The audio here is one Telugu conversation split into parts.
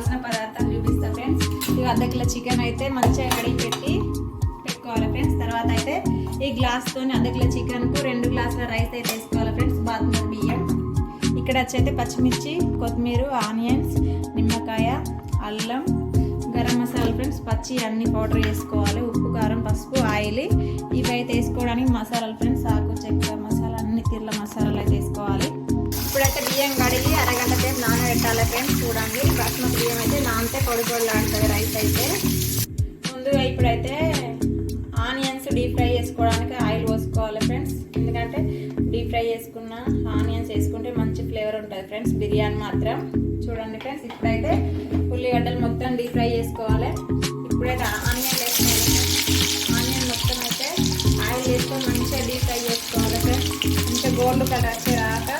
కావాల్సిన పదార్థాలు చూపిస్తా ఫ్రెండ్స్ ఇక అర్ధ కిలో చికెన్ అయితే మంచిగా కడిగి పెట్టి పెట్టుకోవాలి ఫ్రెండ్స్ తర్వాత అయితే ఈ గ్లాస్తో అర్ధ కిలో చికెన్కు రెండు గ్లాసుల రైస్ అయితే వేసుకోవాలి ఫ్రెండ్స్ బాస్మతి బియ్యం. ఇక్కడ వచ్చైతే పచ్చిమిర్చి కొత్తిమీర ఆనియన్స్ నిమ్మకాయ అల్లం గరం మసాలా ఫ్రెండ్స్ పచ్చి అన్ని పౌడర్ వేసుకోవాలి. ఉప్పు కారం పసుపు ఆయిల్. ఇవి అయితే వేసుకోవడానికి మసాలాలు ఫ్రెండ్స్ ఆకు చెక్క మసాలా అన్ని తీర్ల మసాలాలు అయితే వేసుకోవాలి. పెట్టాలి ఫ్రెండ్స్ చూడండి. బాస్మతి బియ్యం అయితే నానితే పొడి పొడిలాడుతుంది రైస్ అయితే. ముందుగా ఇప్పుడైతే ఆనియన్స్ డీప్ ఫ్రై చేసుకోవడానికి ఆయిల్ పోసుకోవాలి ఫ్రెండ్స్. ఎందుకంటే డీప్ ఫ్రై చేసుకున్న ఆనియన్స్ వేసుకుంటే మంచి ఫ్లేవర్ ఉంటుంది ఫ్రెండ్స్ బిర్యానీ మాత్రం. చూడండి ఫ్రెండ్స్ ఇప్పుడైతే ఉల్లిగడ్డలు మొత్తం డీప్ ఫ్రై చేసుకోవాలి. ఇప్పుడైతే ఆనియన్ వేసుకోవాలి. ఆనియన్ మొత్తం అయితే ఆయిల్ వేసుకొని మంచిగా డీప్ ఫ్రై చేసుకోవాలి ఫ్రెండ్స్. మంచిగా గోల్డ్ కలర్ వచ్చేదాకా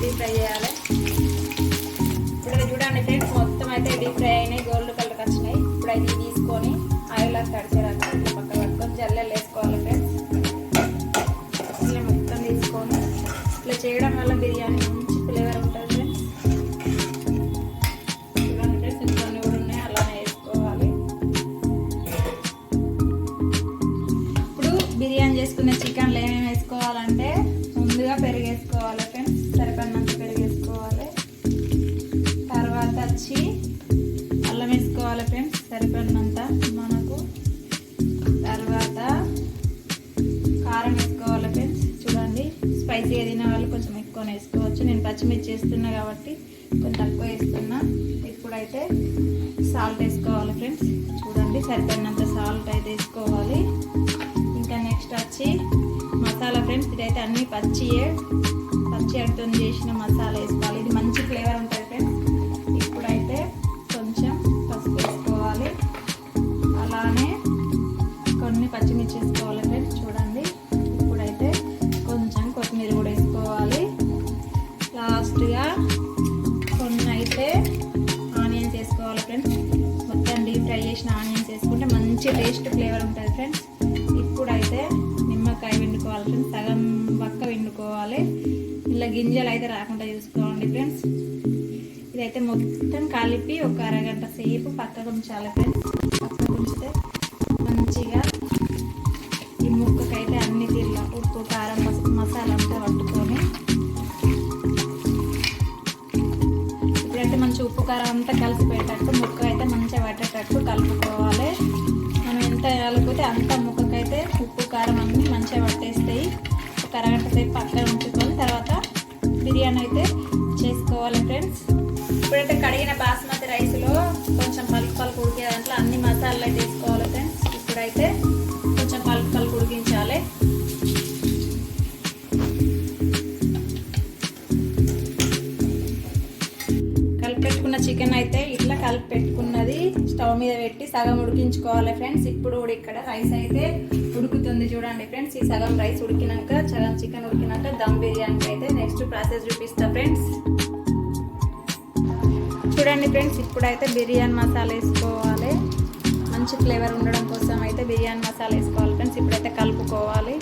డీప్ ఫ్రై చేయాలి. ఫ్రై అయినాయి గోల్డ్ కలర్ వచ్చినాయి. ఇప్పుడు అయితే తీసుకొని ఆయిల్ తడిచేదాకా పక్క పక్కన పట్టుకొని జల్లెలు వేసుకోవాలి ఫ్రెండ్స్. ఇట్లా మొత్తం తీసుకొని ఇట్లా చేయడం వల్ల బిర్యానీ సరిపడినంత మనకు తర్వాత కారం వేసుకోవాలి ఫ్రెండ్స్. చూడండి స్పైసీ ఏదైనా వాళ్ళు కొంచెం ఎక్కువ వేసుకోవచ్చు. నేను పచ్చిమిర్చి వేస్తున్నా కాబట్టి కొంచెం తక్కువ వేస్తున్నా. ఇప్పుడైతే సాల్ట్ వేసుకోవాలి ఫ్రెండ్స్. చూడండి సరిపడినంత సాల్ట్ అయితే వేసుకోవాలి. ఇంకా నెక్స్ట్ వచ్చి మసాలా ఫ్రెండ్స్. ఇదైతే అన్నీ పచ్చియే పచ్చి అడ్డుతో చేసిన మసాలా వేసుకోవాలి. ఇది మంచి ఫ్లేవర్ ఉంటుంది ఫ్రెండ్స్. అలానే కొన్ని పచ్చిమిర్చి వేసుకోవాలి ఫ్రెండ్స్. చూడండి. ఇప్పుడైతే కొంచెం కొత్తిమీర కూడా వేసుకోవాలి. లాస్ట్గా కొన్ని అయితే ఆనియన్స్ వేసుకోవాలి ఫ్రెండ్స్. మొత్తం డీప్ ఫ్రై చేసిన ఆనియన్స్ వేసుకుంటే మంచి టేస్ట్ ఫ్లేవర్ ఉంటుంది ఫ్రెండ్స్. ఇప్పుడైతే నిమ్మకాయ వండుకోవాలి ఫ్రెండ్స్. సగం పక్క వండుకోవాలి ఇలా గింజలు అయితే రాకుండా చూసుకోవాలి ఫ్రెండ్స్. ఇదైతే మొత్తం కలిపి ఒక అరగంట సేపు పక్కకు ఉంచాలి ఫ్రెండ్స్ పక్కకు ఉంచితే మంచిగా ఈ ముక్కకైతే అన్ని తీర్ల ఉప్పు కారం పసుపు మసాలా అంతా పట్టుకొని ఇప్పుడైతే మంచి ఉప్పు కారం అంతా కలిసిపోయేటట్టు ముక్క అయితే మంచిగా పట్టేటట్టు కలుపుకోవాలి. మనం ఎంత కలిపితే అంత ముక్కకైతే ఉప్పు కారం అన్నీ మంచిగా పట్టేస్తాయి. ఒక అరగంట సేపు పక్కన ఉంచుకొని తర్వాత బిర్యానీ అయితే చేసుకోవాలి ఫ్రెండ్స్ ఇప్పుడైతే కడిగిన బాస్మతి రైస్లో కొంచెం పలుకు పలుకు ఉడికే దాంట్లో అన్ని మసాలాలు అయితే వేసుకోవాలి ఫ్రెండ్స్. ఇప్పుడైతే కొంచెం పలుకు పలుకు ఉడికించాలి. కలిపెట్టుకున్న చికెన్ అయితే ఇట్లా కలిపి పెట్టుకున్నది స్టవ్ మీద పెట్టి సగం ఉడికించుకోవాలి ఫ్రెండ్స్. ఇప్పుడు కూడా ఇక్కడ రైస్ అయితే ఉడుకుతుంది చూడండి ఫ్రెండ్స్. ఈ సగం రైస్ ఉడికినాక సగం చికెన్ ఉడికినాక దమ్ బిర్యానీకి అయితే నెక్స్ట్ ప్రాసెస్ చూపిస్తా ఫ్రెండ్స్. చూడండి ఫ్రెండ్స్ ఇప్పుడైతే బిర్యానీ మసాలా వేసుకోవాలి. మంచి ఫ్లేవర్ ఉండడం కోసం అయితే బిర్యానీ మసాలా వేసుకోవాలి ఫ్రెండ్స్ ఇప్పుడైతే కలుపుకోవాలి.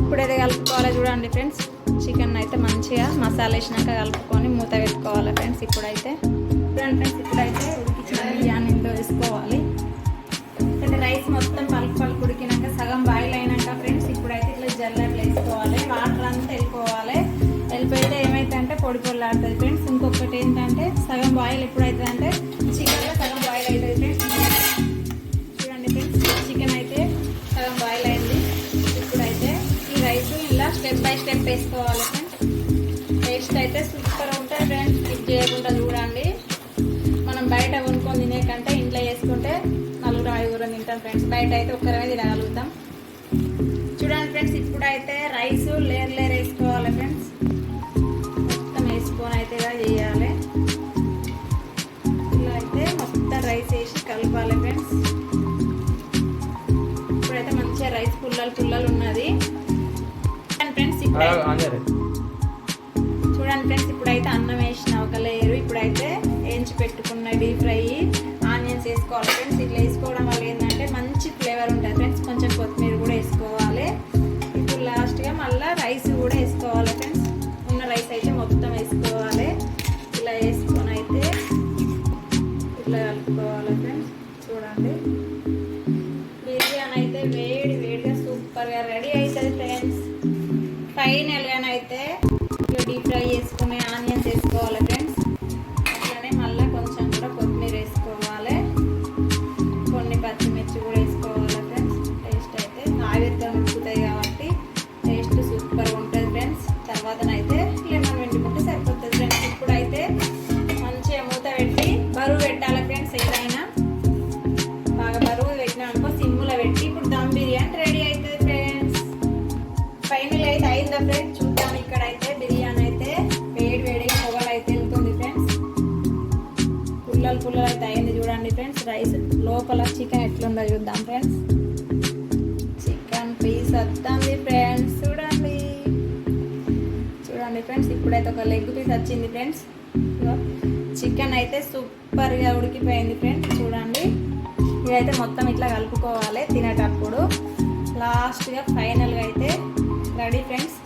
ఇప్పుడైతే కలుపుకోవాలి చూడండి ఫ్రెండ్స్ చికెన్ అయితే మంచిగా మసాలా వేసినాక కలుపుకొని మూత పెట్టుకోవాలి ఫ్రెండ్స్ ఇప్పుడైతే. చూడండి ఫ్రెండ్స్ ఇప్పుడైతే ఉడికించిన ఇంట్లో వేసుకోవాలి. అంటే రైస్ మొత్తం పలుకు పలుకు ఉడికినాక సగం బాయిల్ అయినాక ఫ్రెండ్స్ ఇప్పుడైతే ఇట్లా జల్లెట్లు వేసుకోవాలి. వాటర్ అంతా వెళ్ళిపోవాలి. వెళ్ళిపోయితే పొడి పొడి పొడిలాడుతుంది ఫ్రెండ్స్. ఇంకొకటి ఏంటంటే సగం బాయిల్ ఎప్పుడైతే అంటే చికెన్లో సగం బాయిల్ అవుతుంది ఫ్రెండ్స్. చూడండి ఫ్రెండ్స్ చికెన్ అయితే సగం బాయిల్ అయింది. ఇప్పుడైతే ఈ రైస్ ఇలా స్టెప్ బై స్టెప్ వేసుకోవాలి ఫ్రెండ్స్. టేస్ట్ అయితే సూపర్ ఉంటుంది ఫ్రెండ్స్. స్కిప్ చేయకుండా చూడండి. మనం బయట కొనుక్కొని తినే కంటే ఇంట్లో చేసుకుంటే నలుగురు ఐదుగురు తింటాం ఫ్రెండ్స్. బయట అయితే ఒక్కరమే తినగలుగుతాం. చూడండి ఫ్రెండ్స్ ఇప్పుడైతే రైస్ లేర్ లేర్ వేసుకోవాలి. కలపాలి ఫ్రెండ్స్ ఇప్పుడైతే మంచిగా రైస్ పుల్లలు పుల్లలు ఉన్నది. ఫ్రెండ్స్ చూడండి ఫ్రెండ్స్ ఇప్పుడైతే అన్నం వేసిన ఒక లేయరు ఇప్పుడైతే వేయించి పెట్టుకున్న డీప్ ఫ్రై ఆనియన్స్ వేసుకోవాలి ఫ్రెండ్స్ ಟ್ರೈನ್ ಎಲ್ಲ పుల్లలు పుల్లలు అయితే అయింది చూడండి ఫ్రెండ్స్. రైస్ లోపల చికెన్ ఎట్లుందో చూద్దాం ఫ్రెండ్స్. చికెన్ పీస్ వస్తుంది ఫ్రెండ్స్. చూడండి. చూడండి ఫ్రెండ్స్ ఇప్పుడైతే ఒక లెగ్ పీస్ వచ్చింది ఫ్రెండ్స్. చికెన్ అయితే సూపర్గా ఉడికిపోయింది ఫ్రెండ్స్. చూడండి. ఇదైతే మొత్తం ఇట్లా కలుపుకోవాలి తినేటప్పుడు. లాస్ట్గా ఫైనల్గా అయితే రెడీ ఫ్రెండ్స్.